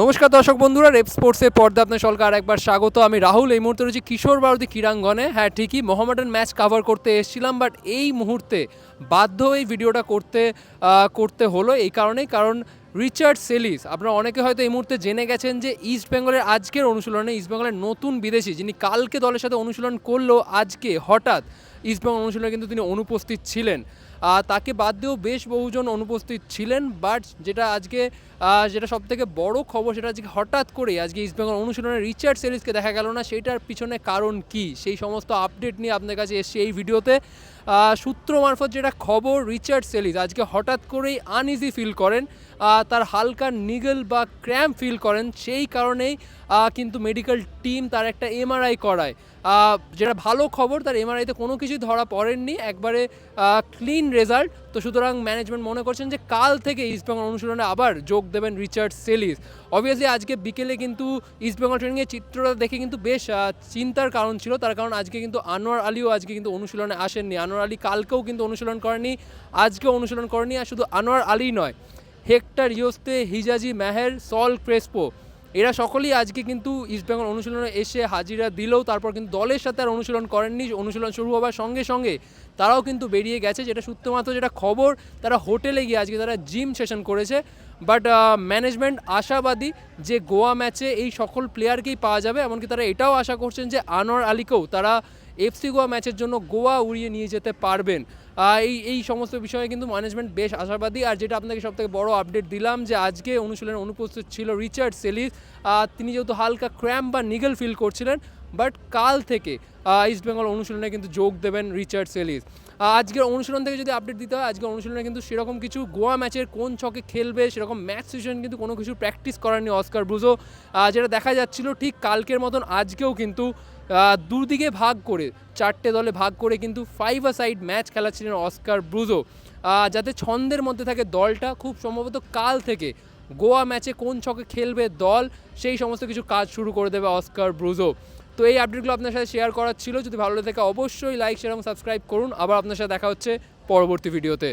নমস্কার দর্শক বন্ধুরা, রেপ স্পোর্টসের পর্দা আপনার আর একবার স্বাগত। আমি রাহুল, এই মুহূর্তে রয়েছি কিশোর ভারতী ক্রীড়াঙ্গনে। হ্যাঁ ঠিকই মোহামেডান ম্যাচ কভার করতে এসেছিলাম বাট এই মুহূর্তে বাধ্য এই ভিডিওটা করতে করতে হলো এই কারণেই। কারণ রিচার্ড সেলিস, আপনারা অনেকে হয়তো এই মুহূর্তে জেনে গেছেন যে ইস্ট বেঙ্গলের আজকের অনুশীলনে, ইস্ট বেঙ্গলের নতুন বিদেশি, যিনি কালকে দলের সাথে অনুশীলন করল, আজকে হঠাৎ ইস্ট বেঙ্গল অনুশীলনে কিন্তু তিনি অনুপস্থিত ছিলেন। তাকে বাদ দিয়েও বেশ বহুজন অনুপস্থিত ছিলেন, বাট যেটা আজকে যেটা সব থেকে বড় খবর সেটা আজকে হঠাৎ করে আজকে ইস্টবেঙ্গল অনুশীলনে রিচার্ড সেরিসকে দেখা গেল না, সেটার পিছনে কারণ কি? সেই সমস্ত আপডেট নিয়ে আপনার কাছে এসছি এই ভিডিওতে। সূত্র মারফত যেটা খবর, রিচার্ড সেলিস আজকে হঠাৎ করেই আনইজি ফিল করেন। তার হালকা নিগল বা ক্র্যাম্প ফিল করেন, সেই কারণেই কিন্তু মেডিকেল টিম তার একটা এমআরআই করায়। যেটা ভালো খবর, তার এমআরআইতে কোনো কিছুই ধরা পড়েননি, একবারে ক্লিন রেজাল্ট তো সুতরাং ম্যানেজমেন্ট মনে করছেন যে কাল থেকে ইস্টবেঙ্গল অনুশীলনে আবার যোগ দেবেন রিচার্ড সেলিস অবভিয়াসলি আজকে বিকেলে কিন্তু ইস্টবেঙ্গল ট্রেনিংয়ের চিত্রটা দেখে কিন্তু বেশ চিন্তার কারণ ছিল। তার কারণ আজকে কিন্তু আনোয়ার আলীও আজকে কিন্তু অনুশীলনে আসেননি। আনোয়ার আলী কালকেও কিন্তু অনুশীলন করেনি, আজকেও অনুশীলন করেনি। আর শুধু আনোয়ার আলী নয়, Hector Yuste Hijazi Maher, Saul Crespo এরা সকলেই আজকে কিন্তু ইস্টবেঙ্গল অনুশীলনে এসে হাজিরা দিলেও তারপর কিন্তু দলের সাথে আর অনুশীলন করেননি। অনুশীলন শুরু হওয়ার সঙ্গে সঙ্গে তারাও কিন্তু বেরিয়ে গেছে। যেটা সূত্রমাত্র যেটা খবর, তারা হোটেলে গিয়ে আজকে তারা জিম সেশন করেছে। বাট ম্যানেজমেন্ট আশাবাদী যে গোয়া ম্যাচে এই সকল প্লেয়ারকেই পাওয়া যাবে, এমনকি তারা এটাও আশা করছেন যে আনোয়ার আলীকেও তারা এফসি গোয়া ম্যাচের জন্য গোয়া উড়িয়ে নিয়ে যেতে পারবেন। এই এই সমস্ত বিষয়ে কিন্তু ম্যানেজমেন্ট বেশ আশাবাদী। আর যেটা আপনাকে সবথেকে বড় আপডেট দিলাম যে আজকে অনুশীলনে অনুপস্থিত ছিল রিচার্ড সেলিস তিনি যেহেতু হালকা ক্র্যাম্প বা নিগল ফিল করছিলেন বাট কাল থেকে ইস্টবেঙ্গল অনুশীলনে কিন্তু যোগ দেবেন রিচার্ড সেলিস আজকের অনুশীলন থেকে যদি আপডেট দিতে হয়, আজকের অনুশীলনে কিন্তু সেরকম কিছু গোয়া ম্যাচের কোন ছকে খেলবে, সেরকম ম্যাচ সিচুয়েশন কিন্তু কোনো কিছু প্র্যাকটিস করার করেননি অস্কার ব্রুজো। যেটা দেখা যাচ্ছিল ঠিক কালকের মতন, আজকেও কিন্তু দুদিকে ভাগ করে, চারটে দলে ভাগ করে কিন্তু ফাইভ সাইড ম্যাচ খেলাচ্ছিলেন অস্কার ব্রুজো। যাতে ছন্দের মধ্যে থাকে দলটা, খুব সম্ভবত কাল থেকে গোয়া ম্যাচে কোন ছকে খেলবে দল, সেই সমস্ত কিছু কাজ শুরু করে দেবে অস্কার ব্রুজো। তো এই আপডেটগুলো আপনার সাথে শেয়ার করার ছিল। যদি ভালো লেগে থাকে, অবশ্যই লাইক শেয়ার এবং সাবস্ক্রাইব করুন। আবার আপনার সাথে দেখা হচ্ছে পরবর্তী ভিডিওতে